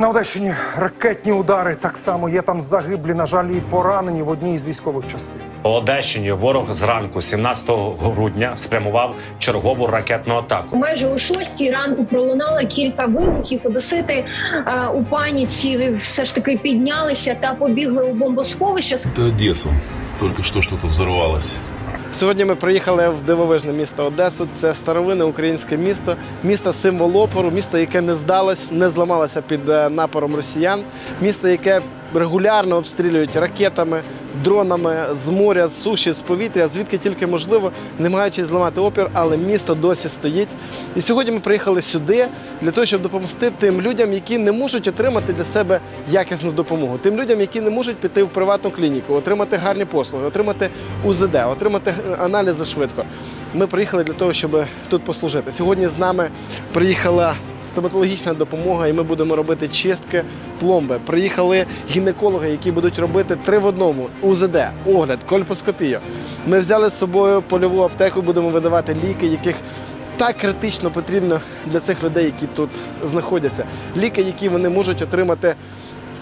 На Одещині ракетні удари так само є там загиблі, на жаль, і поранені в одній із військових частин. По Одещині ворог зранку, 17 грудня, спрямував чергову ракетну атаку. Майже о шостій ранку пролунало кілька вибухів. Одесити е, у паніці все ж таки піднялися та побігли у бомбосховище. Это Одесса. Только что что-то взорвалось. Сьогодні ми приїхали в дивовижне місто Одесу. Це старовинне українське місто, місто символ опору, місто, яке не здалось, не зламалося під е, напором росіян, місто, яке регулярно обстрілюють ракетами, дронами з моря, з суші, з повітря, звідки тільки можливо, намагаючись зламати опір, але місто досі стоїть. І сьогодні ми приїхали сюди для того, щоб допомогти тим людям, які не можуть отримати для себе якісну допомогу, тим людям, які не можуть піти в приватну клініку, отримати гарні послуги, отримати УЗД, отримати аналізи швидко. Ми приїхали для того, щоб тут послужити. Сьогодні з нами приїхала стоматологічна допомога, і ми будемо робити чистки пломби. Приїхали гінекологи, які будуть робити три в одному: УЗД, огляд, кольпоскопію. Ми взяли з собою польову аптеку, будемо видавати ліки, яких так критично потрібно для цих людей, які тут знаходяться. Ліки, які вони можуть отримати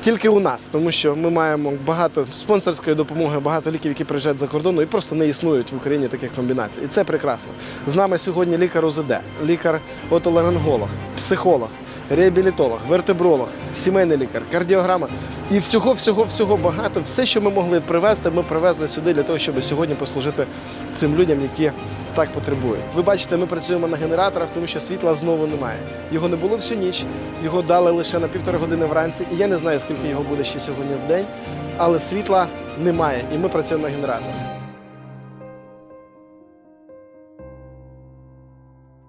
тільки у нас, тому що ми маємо багато спонсорської допомоги, багато ліків, які приїжджають за кордону і просто не існують в Україні таких комбінацій. І це прекрасно. З нами сьогодні лікар УЗД, лікар отоларинголог, психолог, реабілітолог, вертебролог, сімейний лікар, кардіограма. І всього, всього, всього багато. Все, що ми могли привезти, ми привезли сюди для того, щоб сьогодні послужити цим людям, які так потребують. Ви бачите, ми працюємо на генераторах, тому що світла знову немає. Його не було всю ніч, його дали лише на півтори години вранці, і я не знаю, скільки його буде ще сьогодні в день, але світла немає, і ми працюємо на генераторах.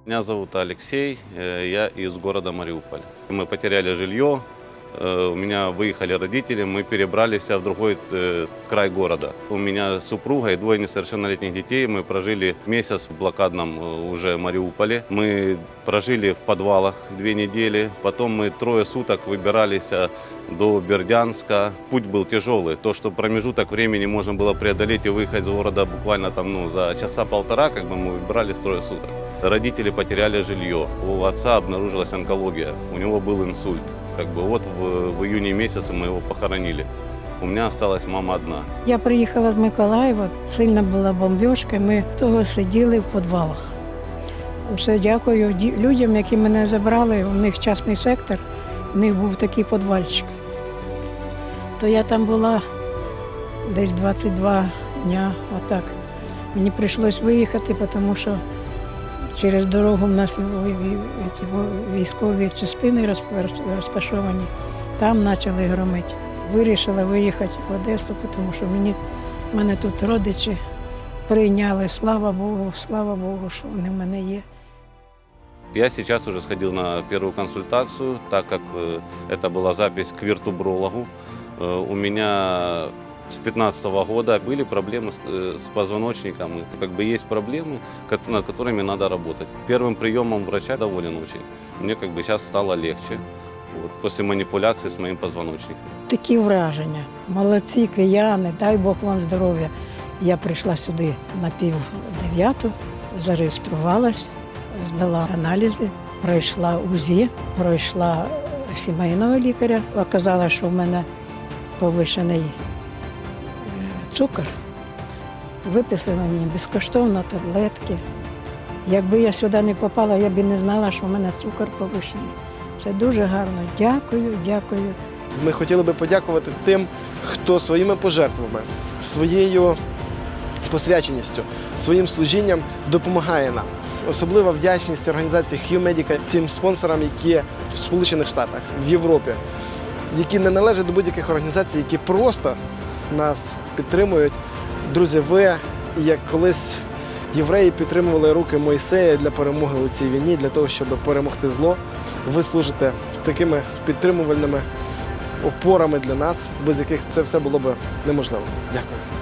Меня зовут Алексей, э, я из города Мариуполь. Мы потеряли жилье, э, у меня выехали родители, мы перебрались в другой э, край города. У меня супруга и двое несовершеннолетних детей. Мы прожили месяц в блокадном э, уже Мариуполе. Мы прожили в подвалах две недели. Потом мы трое суток выбирались э, до Бердянска. Путь был тяжелый. То, что промежуток времени можно было преодолеть и выехать из города буквально там, ну, за часа полтора, как бы мы выбирались трое суток. Родители потеряли жилье. У отца обнаружилась онкология. У него был инсульт. Как бы вот в, в июне месяце мы его похоронили. У меня осталась мама одна. Я приїхала з Миколаєва, сильна була бомбіжка, ми того сиділи в підвалах. Все дякую людям, які мене забрали. У них частний сектор, у них був такий підвальчик. То я там була десь 22 дня, отак. Мені прийшлось виїхати, тому що через дорогу в нас вій- вій- ці во- військові частини розп- роз- розташовані. Там почали громити. Вирішила виїхати в Одесу, тому що мені, мене тут родичі прийняли. Слава Богу, слава Богу, що вони в мене є. Я сейчас уже сходил на первую консультацию, так как э, это была запись к виртубрологу. Э, У меня с 15 года были проблемы с, э, с позвоночником. И Как бы есть проблемы, кот- над которыми надо работать. Первым приемом врача доволен очень. Мне как бы сейчас стало легче вот, после манипуляции с моим позвоночником. Такі враження. Молодці кияни, дай Бог вам здоров'я. Я прийшла сюди на пів дев'яту, зареєструвалась, здала аналізи, пройшла УЗІ, пройшла сімейного лікаря. Оказалось, що в мене повищений е, цукор. Виписали мені безкоштовно таблетки. Якби я сюди не попала, я б не знала, що в мене цукор повищений. Це дуже гарно. Дякую, дякую. Ми хотіли би подякувати тим, хто своїми пожертвами, своєю посвяченістю, своїм служінням допомагає нам. Особлива вдячність організації HuMedica, тим спонсорам, які в Сполучених Штатах, в Європі, які не належать до будь-яких організацій, які просто нас підтримують. Друзі, ви, як колись євреї підтримували руки Мойсея для перемоги у цій війні, для того, щоб перемогти зло, ви служите такими підтримувальними опорами для нас, без яких це все було б неможливо. Дякую.